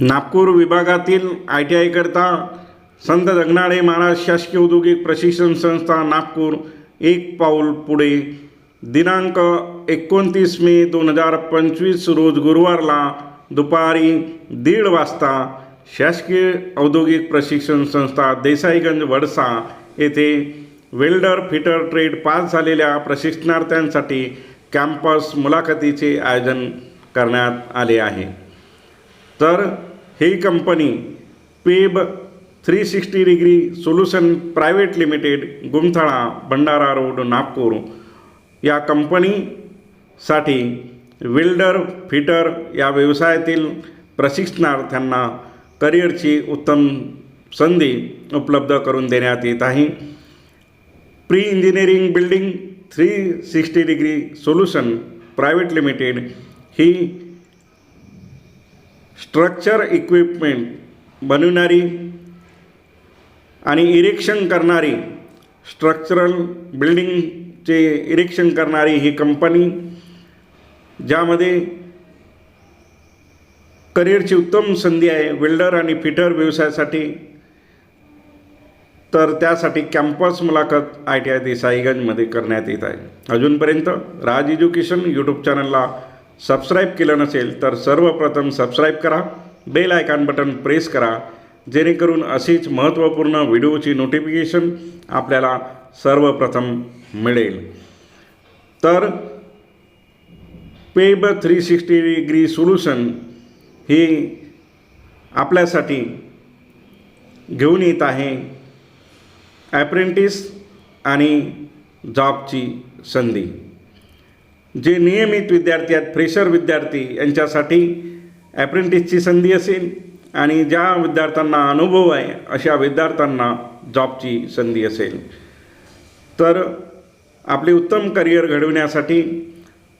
नागपूर विभागातील I T आयकरता संत जगनाळे महाराज शासकीय औद्योगिक प्रशिक्षण संस्था नागपूर एक पाऊल पुढे. दिनांक एकोणतीस मे दोन हजार पंचवीस रोज गुरुवारला दुपारी दीड वाजता शासकीय औद्योगिक प्रशिक्षण संस्था देसाईगंज वडसा येथे वेल्डर फिटर ट्रेड पास झालेल्या प्रशिक्षणार्थ्यांसाठी कॅम्पस मुलाखतीचे आयोजन करण्यात आले आहे. तर ही company PEB three sixty degree solution private limited Gumthala Bhandara road Nagpur या कंपनीसाठी वेल्डर फिटर या व्यवसायातील प्रशिक्षणार्थ्यांना करिअरची उत्तम संधी उपलब्ध करून देण्यात येत आहे. Pre engineering building three sixty degree solution private limited ही स्ट्रक्चर इक्विपमेंट बनविणारी आणि इरेक्शन करणारी स्ट्रक्चरल बिल्डिंगचे इरेक्शन करणारी ही कंपनी ज्यामध्ये करिअरची उत्तम संधी आहे वेल्डर आणि फिटर व्यवसायासाठी. तर त्यासाठी कॅम्पस मुलाखत आय टी आय देसाईगंजमध्ये करण्यात येत आहे. अजूनपर्यंत राज एज्युकेशन यूट्यूब चॅनलला सबस्क्राईब केलं नसेल तर सर्वप्रथम सबस्क्राईब करा. बेल आयकॉन बटन प्रेस करा. जेणेकरून अशीच महत्त्वपूर्ण व्हिडिओची नोटिफिकेशन आपल्याला सर्वप्रथम मिळेल. तर PEB three sixty degree solution ही आपल्यासाठी घेऊन येत आहे. ॲप्रेंटिस आणि जॉबची संधी. जे नियमित विद्यार्थी आहेत फ्रेशर विद्यार्थी यांच्यासाठी ॲप्रेंटिसची संधी असेल आणि ज्या विद्यार्थ्यांना अनुभव आहे अशा विद्यार्थ्यांना जॉबची संधी असेल. तर आपले उत्तम करिअर घडविण्यासाठी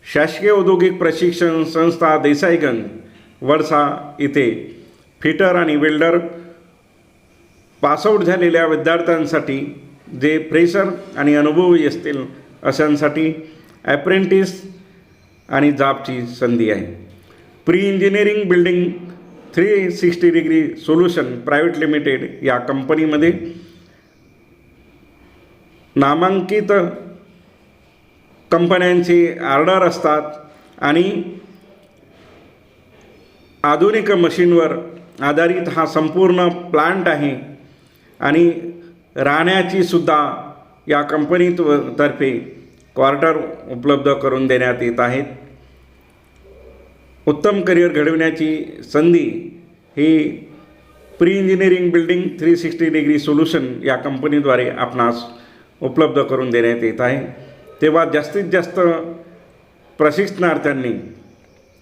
शासकीय औद्योगिक प्रशिक्षण संस्था देसाईगंज वडसा इथे फिटर आणि वेल्डर पासआउट झालेल्या विद्यार्थ्यांसाठी जे फ्रेशर आणि अनुभवी असतील अशांसाठी ॲप्रेंटिस आणि जाबची संधी आहे. Pre engineering building three sixty degree solution private limited या कंपनीमध्ये नामांकित कंपन्यांची ऑर्डर असतात आणि आधुनिक मशीनवर आधारित हा संपूर्ण प्लांट आहे आणि राहण्याची सुद्धा या कंपनीत तर्फे क्वार्टर उपलब्ध करून देण्यात येत आहेत. उत्तम करिअर घडविण्याची संधी ही pre engineering building three sixty degree solution या कंपनीद्वारे आपणास उपलब्ध करून देण्यात येत आहे. तेव्हा जास्तीत जास्त प्रशिक्षणार्थ्यांनी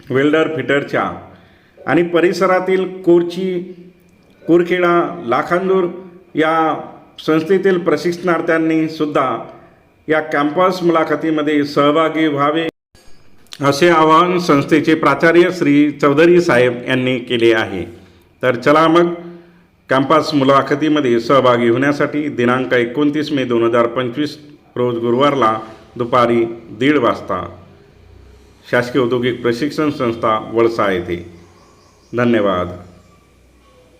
वेल्डर फिटरच्या आणि परिसरातील कोरची कोरखेडा लाखांदूर या संस्थेतील प्रशिक्षणार्थ्यांनी सुद्धा या कॅम्पस मुलाखतीमध्ये सहभागी व्हावे असे आवाहन संस्थेचे प्राचार्य श्री चौधरी साहेब यांनी केले आहे. तर चला मग कॅम्पस मुलाखतीमध्ये सहभागी होण्यासाठी दिनांक एकोणतीस मे दोन हजार पंचवीस रोज गुरुवारला दुपारी दीड वाजता शासकीय औद्योगिक प्रशिक्षण संस्था वळसा येथे. धन्यवाद.